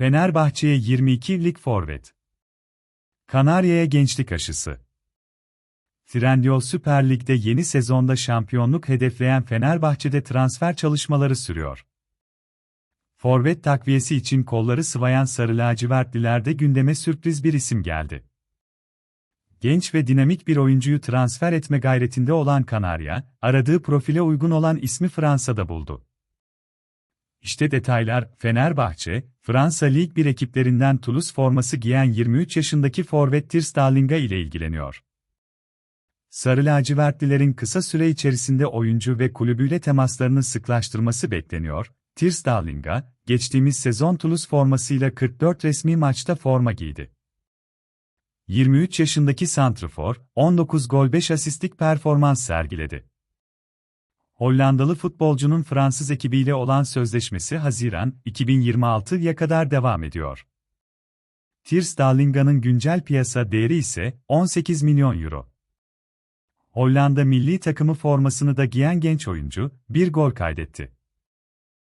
Fenerbahçe'ye 22'lik forvet. Kanarya'ya gençlik aşısı. Trendyol Süper Lig'de yeni sezonda şampiyonluk hedefleyen Fenerbahçe'de transfer çalışmaları sürüyor. Forvet takviyesi için kolları sıvayan Sarı Lacivertlilerde gündeme sürpriz bir isim geldi. Genç ve dinamik bir oyuncuyu transfer etme gayretinde olan Kanarya, aradığı profile uygun olan ismi Fransa'da buldu. İşte detaylar, Fenerbahçe, Fransa Lig 1 ekiplerinden Toulouse forması giyen 23 yaşındaki forvet Ter Stallinga ile ilgileniyor. Sarı lacivertlilerin kısa süre içerisinde oyuncu ve kulübüyle temaslarını sıklaştırması bekleniyor. Ter Stallinga, geçtiğimiz sezon Toulouse formasıyla 44 resmi maçta forma giydi. 23 yaşındaki santrfor, 19 gol 5 asistlik performans sergiledi. Hollandalı futbolcunun Fransız ekibiyle olan sözleşmesi Haziran 2026'ya kadar devam ediyor. Ter Stallinga'nın güncel piyasa değeri ise 18 milyon euro. Hollanda milli takımı formasını da giyen genç oyuncu, bir gol kaydetti.